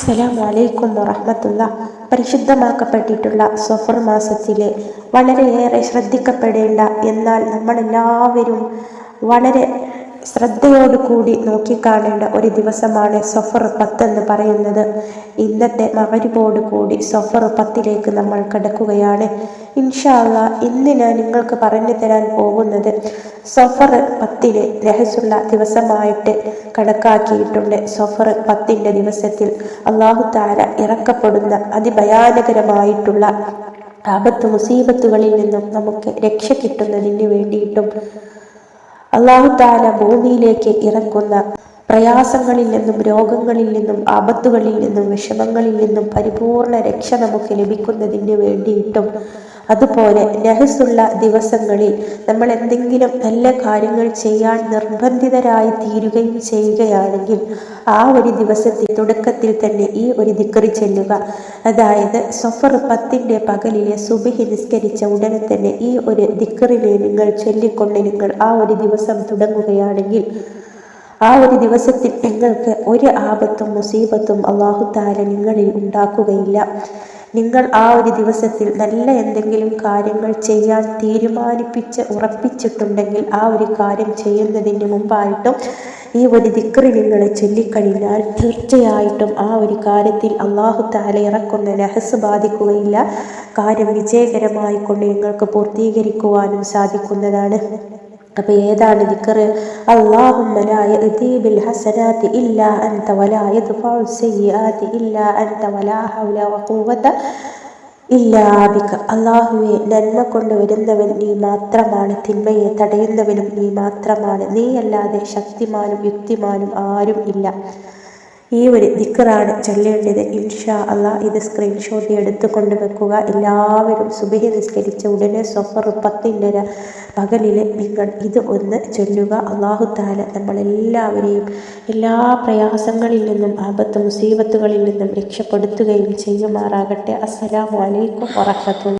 അസ്സലാമു അലൈക്കും വറഹമത്തുള്ള പരിശുദ്ധമാക്കപ്പെട്ടിട്ടുള്ള സഫർ മാസത്തിലെ വളരെയേറെ ശ്രദ്ധിക്കപ്പെടേണ്ട എന്നാൽ നമ്മളെല്ലാവരും വളരെ ശ്രദ്ധയോടുകൂടി നോക്കിക്കാണേണ്ട ഒരു ദിവസമാണ് സഫർ പത്ത് എന്ന് പറയുന്നത്. ഇന്നത്തെ കൂടി സഫർ പത്തിലേക്ക് നമ്മൾ കിടക്കുകയാണ്. ഇൻഷാല്ല ഇന്ന് ഞാൻ നിങ്ങൾക്ക് പറഞ്ഞു തരാൻ പോകുന്നത് സഫർ പത്തിന് രഹസുള്ള ദിവസമായിട്ട് കണക്കാക്കിയിട്ടുണ്ട്. സഫർ പത്തിന്റെ ദിവസത്തിൽ അള്ളാഹു താര ഇറക്കപ്പെടുന്ന അതിഭയാനകരമായിട്ടുള്ള ആപത്ത് മുസീബത്തുകളിൽ നിന്നും നമുക്ക് രക്ഷ കിട്ടുന്നതിന് വേണ്ടിയിട്ടും അള്ളാഹു താല ഭൂമിയിലേക്ക് ഇറക്കുന്ന പ്രയാസങ്ങളിൽ നിന്നും രോഗങ്ങളിൽ നിന്നും ആപത്തുകളിൽ നിന്നും വിഷമങ്ങളിൽ നിന്നും പരിപൂർണ രക്ഷ നമുക്ക് ലഭിക്കുന്നതിന് വേണ്ടിയിട്ടും അതുപോലെ നഹസുള്ള ദിവസങ്ങളിൽ നമ്മൾ എന്തെങ്കിലും നല്ല കാര്യങ്ങൾ ചെയ്യാൻ നിർബന്ധിതരായി തീരുകയും ചെയ്യുകയാണെങ്കിൽ ആ ഒരു ദിവസത്തിൽ തുടക്കത്തിൽ തന്നെ ഈ ഒരു ദിക്കറി ചെല്ലുക. അതായത് സഫർ പത്തിന്റെ പകലിലെ സുബിഹി നിസ്കരിച്ച ഉടനെ തന്നെ ഈ ഒരു ദിക്കറിനെ നിങ്ങൾ ചൊല്ലിക്കൊണ്ട് നിങ്ങൾ ആ ഒരു ദിവസം തുടങ്ങുകയാണെങ്കിൽ ആ ഒരു ദിവസത്തിൽ നിങ്ങൾക്ക് ഒരു ആപത്തും മുസീബത്തും അള്ളാഹു താല നിങ്ങളിൽ ഉണ്ടാക്കുകയില്ല. നിങ്ങൾ ആ ഒരു ദിവസത്തിൽ നല്ല എന്തെങ്കിലും കാര്യങ്ങൾ ചെയ്യാൻ തീരുമാനിപ്പിച്ച് ഉറപ്പിച്ചിട്ടുണ്ടെങ്കിൽ ആ ഒരു കാര്യം ചെയ്യുന്നതിന് മുമ്പായിട്ടും ഈ ഒരു ദിക്രി നിങ്ങൾ ചൊല്ലിക്കഴിഞ്ഞാൽ തീർച്ചയായിട്ടും ആ ഒരു കാര്യത്തിൽ അള്ളാഹു താല ഇറക്കുന്ന രഹസ് ബാധിക്കുകയില്ല. കാര്യം വിജയകരമായി കൊണ്ട് നിങ്ങൾക്ക് പൂർത്തീകരിക്കുവാനും സാധിക്കുന്നതാണ്. അപ്പൊ ഏതാണ് ദിക്കറ് അള്ളാഹുമ്മലായ അൻത വലാ അൻത വലാ ഹൗല ഇല്ലാ ബിക. അള്ളാഹുവെ നന്മ കൊണ്ടുവരുന്നവൻ നീ മാത്രമാണ് തിന്മയെ തടയുന്നവനും നീ മാത്രമാണ്. നീയല്ലാതെ ശക്തിമാനും യുക്തിമാനും ആരും ഇല്ല. ഈ ഒരു ദിക്കറാണ് ചൊല്ലേണ്ടത്. ഇൻഷാ അള്ളാ ഇത് സ്ക്രീൻഷോട്ട് എടുത്തു കൊണ്ടുവെക്കുക എല്ലാവരും സുബഹി നിസ്കരിച്ച ഉടനെ സൊഫർ പത്തിന്റെ പകലിൽ നിങ്ങൾ ഇത് ഒന്ന് ചൊല്ലുക. അള്ളാഹു താല നമ്മളെല്ലാവരെയും എല്ലാ പ്രയാസങ്ങളിൽ നിന്നും ആപത്ത് മുസീബത്തുകളിൽ നിന്നും രക്ഷപ്പെടുത്തുകയും ചെയ്യുമാറാകട്ടെ. അസ്സലാമു അലൈക്കും വറഹമത്തുള്ള